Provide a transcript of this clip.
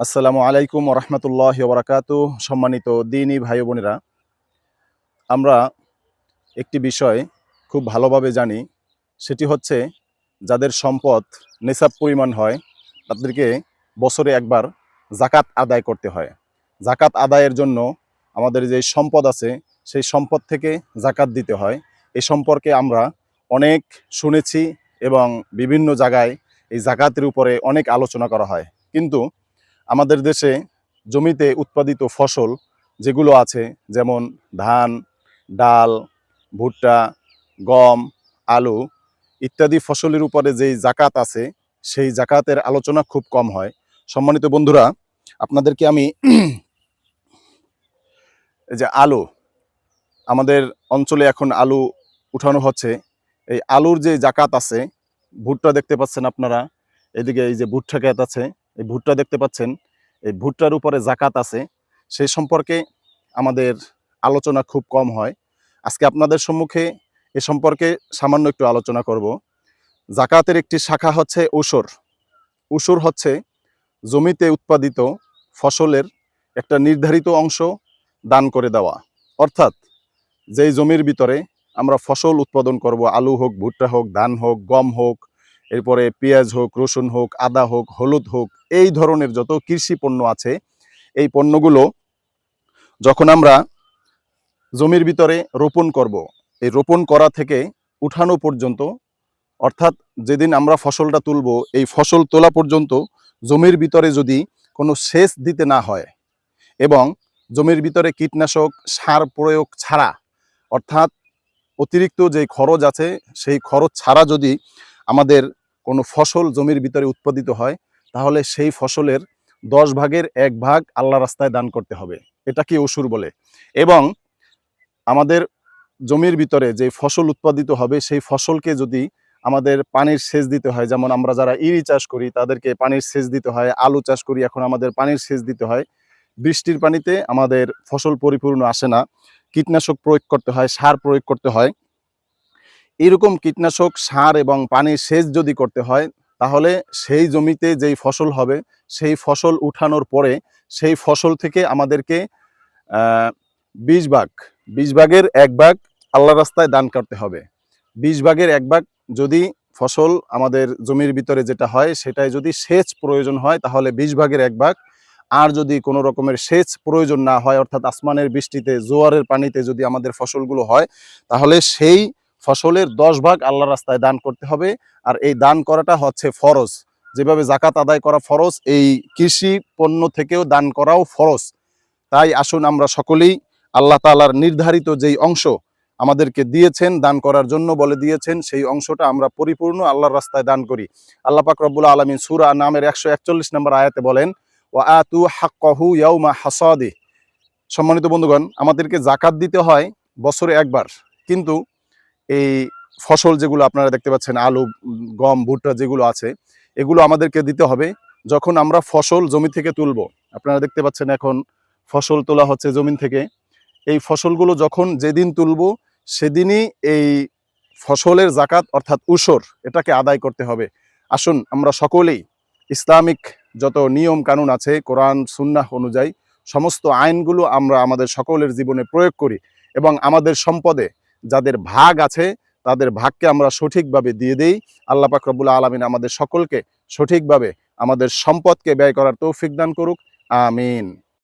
আসসালামু আলাইকুম রহমতুল্লাহ বরাকাতু সম্মানিত দিনী ভাই বোনেরা, আমরা একটি বিষয় খুব ভালোভাবে জানি, সেটি হচ্ছে যাদের সম্পদ নেশাব পরিমাণ হয়, তাদেরকে বছরে একবার জাকাত আদায় করতে হয়। জাকাত আদায়ের জন্য আমাদের যে সম্পদ আছে, সেই সম্পদ থেকে জাকাত দিতে হয়। এ সম্পর্কে আমরা অনেক শুনেছি এবং বিভিন্ন জায়গায় এই জাকাতের উপরে অনেক আলোচনা করা হয়। কিন্তু আমাদের দেশে জমিতে উৎপাদিত ফসল যেগুলো আছে, যেমন ধান, ডাল, ভুট্টা, গম, আলু ইত্যাদি ফসলের উপরে যেই জাকাত আছে, সেই জাকাতের আলোচনা খুব কম হয়। সম্মানিত বন্ধুরা, আপনাদেরকে আমি যে আলু, আমাদের অঞ্চলে এখন আলু উঠানো হচ্ছে। এই আলুর যে জাকাত আছে, ভুট্টা দেখতে পাচ্ছেন আপনারা, এদিকে এই যে ভুট্টা ক্ষেত আছে এই ভুট্টা দেখতে পাচ্ছেন, এই ভুট্টার উপরে জাকাত আছে। সেই সম্পর্কে আমাদের আলোচনা খুব কম হয়। আজকে আপনাদের সম্মুখে এ সম্পর্কে সামান্য একটু আলোচনা করব। জাকাতের একটি শাখা হচ্ছে উসর উসুর হচ্ছে জমিতে উৎপাদিত ফসলের একটা নির্ধারিত অংশ দান করে দেওয়া। অর্থাৎ যেই জমির ভিতরে আমরা ফসল উৎপাদন করব, আলু হোক, ভুট্টা হোক, ধান হোক, গম হোক এরপরে পেঁয়াজ হোক, রসুন হোক, আদা হোক, হলুদ হোক, এই ধরনের যত কৃষি পণ্য আছে, এই পণ্যগুলো যখন আমরা জমির ভিতরে রোপণ করব, এই রোপণ করা থেকে উঠানো পর্যন্ত, অর্থাৎ যেদিন আমরা ফসলটা তুলব, এই ফসল তোলা পর্যন্ত জমির ভিতরে যদি কোনো সেচ দিতে না হয় এবং জমির ভিতরে কীটনাশক সার প্রয়োগ ছাড়া, অর্থাৎ অতিরিক্ত যে খরচ আছে, সেই খরচ ছাড়া যদি আমাদের কোনো ফসল জমির ভিতরে উৎপাদিত হয়, তাহলে সেই ফসলের দশ ভাগের এক ভাগ আল্লাহ রাস্তায় দান করতে হবে। এটাকে অসুর বলে? এবং আমাদের জমির ভিতরে যে ফসল উৎপাদিত হবে, সেই ফসলকে যদি আমাদের পানির সেচ দিতে হয়, যেমন আমরা যারা ইরি চাষ করি, তাদেরকে পানির সেচ দিতে হয়, আলু চাষ করি, এখন আমাদের পানির সেচ দিতে হয়। বৃষ্টির পানিতে আমাদের ফসল পরিপূর্ণ আসে না, কীটনাশক প্রয়োগ করতে হয়, সার প্রয়োগ করতে হয়। এরকম কীটনাশক সার এবং পানি সেচ যদি করতে হয়, তাহলে সেই জমিতে যেই ফসল হবে, সেই ফসল উঠানোর পরে সেই ফসল থেকে আমাদেরকে বিশ ভাগ, বিশ ভাগের এক ভাগ আল্লাহ রাস্তায় দান করতে হবে। বিশ ভাগের এক ভাগ যদি ফসল আমাদের জমির ভিতরে যেটা হয় সেটাই যদি সেচ প্রয়োজন হয়, তাহলে বিশ ভাগের এক ভাগ। আর যদি কোনো রকমের সেচ প্রয়োজন না হয়, অর্থাৎ আসমানের বৃষ্টিতে, জোয়ারের পানিতে যদি আমাদের ফসলগুলো হয়, তাহলে সেই ফসলের দশ ভাগ আল্লাহ রাস্তায় দান করতে হবে। আর এই দান করাটা হচ্ছে ফরজ। যেভাবে জাকাত আদায় করা ফরজ, এই কৃষি পণ্য থেকেও দান করাও ফরজ। তাই আসুন আমরা সকলেই আল্লাহ তালার নির্ধারিত যেই অংশ আমাদেরকে দিয়েছেন, দান করার জন্য বলে দিয়েছেন, সেই অংশটা আমরা পরিপূর্ণ আল্লাহর রাস্তায় দান করি। আল্লাহ পাক রব্বুল আলমিন সুরা নামের একশো একচল্লিশ নম্বর আয়াতে বলেন ও আতু হাক্কাহু ইয়াউমা হাসাদি। সম্মানিত বন্ধুগণ, আমাদেরকে জাকাত দিতে হয় বছরে একবার। কিন্তু এই ফসল যেগুলো আপনারা দেখতে পাচ্ছেন, আলু, গম, ভুট্টা যেগুলো আছে, এগুলো আমাদেরকে দিতে হবে। যখন আমরা ফসল জমি থেকে তুলব, আপনারা দেখতে পাচ্ছেন এখন ফসল তোলা হচ্ছে জমিন থেকে। এই ফসলগুলো যখন যেদিন তুলব, সেদিনই এই ফসলের জাকাত, অর্থাৎ উসর, এটাকে আদায় করতে হবে। আসুন, আমরা সকলেই ইসলামিক যত নিয়ম কানুন আছে, কোরআন, সুন্নাহ অনুযায়ী, সমস্ত আইনগুলো আমরা আমাদের সকলের জীবনে প্রয়োগ করি এবং আমাদের সম্পদে যাদের ভাগ আছে, তাদের ভাগকে আমরা সঠিকভাবে দিয়ে দিই। আল্লাহ পাকরবুল্লা আলমিন আমাদের সকলকে সঠিকভাবে, আমাদের সম্পদকে ব্যয় করার তৌফিক দান করুক। আমিন।